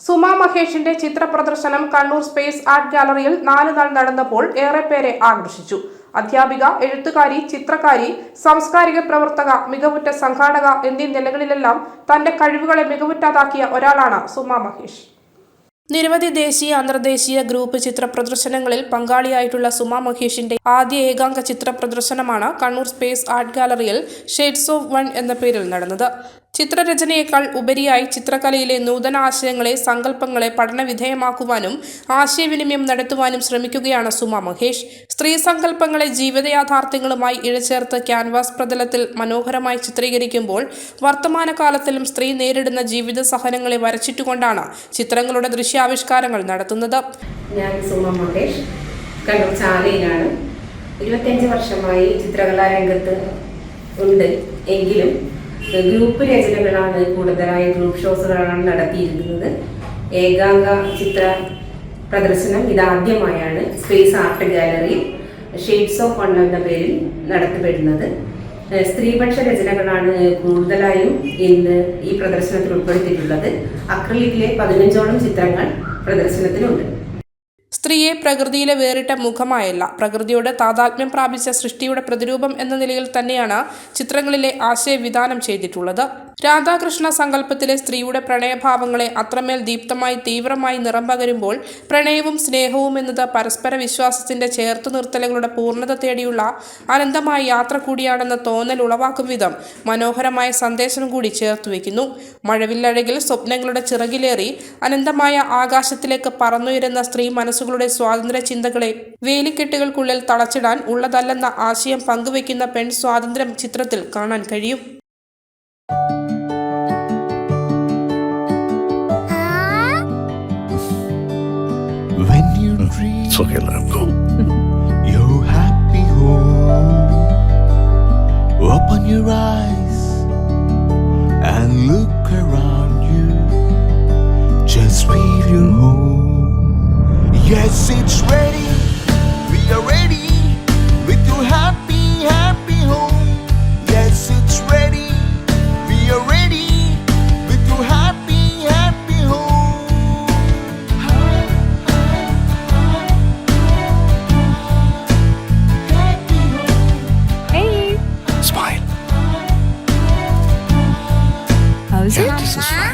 സുമ മഹേഷിന്റെ ചിത്ര പ്രദർശനം Kannur space art ഗാലറിയിൽ നാല് നാൾ നടന്നപ്പോൾ ഏറെ പേരെ ആകർഷിച്ചു. അധ്യാപിക എഴുത്തുകാരി ചിത്രകാരി സാംസ്കാരിക പ്രവർത്തക മികവുറ്റ സംഘാടക എന്നീ നിലകളിലെല്ലാം തന്റെ കഴിവുകളെ മികവുറ്റതാക്കിയ ഒരാളാണ് സുമ മഹേഷ്. നിരവധി ദേശീയ അന്തർദേശീയ ഗ്രൂപ്പ് ചിത്ര പ്രദർശനങ്ങളിൽ പങ്കാളിയായിട്ടുള്ള സുമ മഹേഷിന്റെ ആദ്യ ഏകാംഗ ചിത്ര പ്രദർശനമാണ് കണ്ണൂർ സ്പേസ് ആർട്ട് ഗാലറിയിൽ ഷെയ്ഡ്സ് ഓഫ് വൺ എന്ന പേരിൽ നടന്നത്. ചിത്രരചനയേക്കാൾ ഉപരിയായി ചിത്രകലയിലെ നൂതന ആശയങ്ങളെ സങ്കല്പങ്ങളെ പഠനവിധേയമാക്കുവാനും ആശയവിനിമയം നടത്തുവാനും ശ്രമിക്കുകയാണ് സുമ മഹേഷ്. സ്ത്രീ സങ്കല്പങ്ങളെ ജീവിതയാഥാർത്ഥ്യങ്ങളുമായി ഇഴചേർത്ത് ക്യാൻവാസ് പ്രതലത്തിൽ മനോഹരമായി ചിത്രീകരിക്കുമ്പോൾ വർത്തമാനകാലത്തിലും സ്ത്രീ നേരിടുന്ന ജീവിത സഹനങ്ങളെ വരച്ചിട്ടുകൊണ്ടാണ് ചിത്രങ്ങളുടെ ദൃശ്യാവിഷ്കാരങ്ങൾ നടത്തുന്നത്. ഞാൻ മഹേഷ്. ഇരുപത്തിയഞ്ച് വർഷമായി ചിത്രകലാരംഗത്ത് ഉണ്ട്. എങ്കിലും ഗ്രൂപ്പ് രചനകളാണ് കൂടുതലായി ഗ്രൂപ്പ് ഷോസുകളാണ് നടത്തിയിരിക്കുന്നത്. ഏകാംഗ ചിത്ര പ്രദർശനം ഇതാദ്യമായാണ് space art gallery shades of one എന്ന പേരിൽ നടത്തപ്പെടുന്നത്. സ്ത്രീപക്ഷ രചനകളാണ് കൂടുതലായും ഇന്ന് ഈ പ്രദർശനത്തിൽ ഉൾപ്പെടുത്തിയിട്ടുള്ളത്. അക്രലിക്കിലെ പതിനഞ്ചോളം ചിത്രങ്ങൾ പ്രദർശനത്തിലുണ്ട്. സ്ത്രീയെ പ്രകൃതിയിലെ വേറിട്ട മുഖമായല്ല. പ്രകൃതിയോട് താതാത്മ്യം പ്രാപിച്ച സൃഷ്ടിയുടെ പ്രതിരൂപം എന്ന നിലയിൽ തന്നെയാണ് ചിത്രങ്ങളിലെ ആശയവിധാനം ചെയ്തിട്ടുള്ളത്. രാധാകൃഷ്ണ സങ്കല്പത്തിലെ സ്ത്രീയുടെ പ്രണയഭാവങ്ങളെ അത്രമേൽ ദീപ്തമായി തീവ്രമായി നിറം പകരുമ്പോൾ പ്രണയവും സ്നേഹവും എന്നത് പരസ്പര വിശ്വാസത്തിന്റെ ചേർത്തു നിർത്തലുകളുടെ പൂർണത തേടിയുള്ള അനന്തമായ യാത്ര കൂടിയാണെന്ന തോന്നൽ ഉളവാക്കും വിധം മനോഹരമായ സന്ദേശം കൂടി ചേർത്തു വയ്ക്കുന്നു. മഴവില്ലഴകിൽ സ്വപ്നങ്ങളുടെ ചിറകിലേറി അനന്തമായ ആകാശത്തിലേക്ക് പറന്നുയരുന്ന സ്ത്രീ മനസ്സുകളുടെ സ്വാതന്ത്ര്യ ചിന്തകളെ വേലിക്കെട്ടുകൾക്കുള്ളിൽ തളച്ചിടാൻ ഉള്ളതല്ലെന്ന ആശയം പങ്കുവയ്ക്കുന്ന പെൺ സ്വാതന്ത്ര്യം ചിത്രത്തിൽ കാണാൻ കഴിയും. Go. your happy home, open your eyes and look around you. Just feel your home. Yes, it's ready. We are ready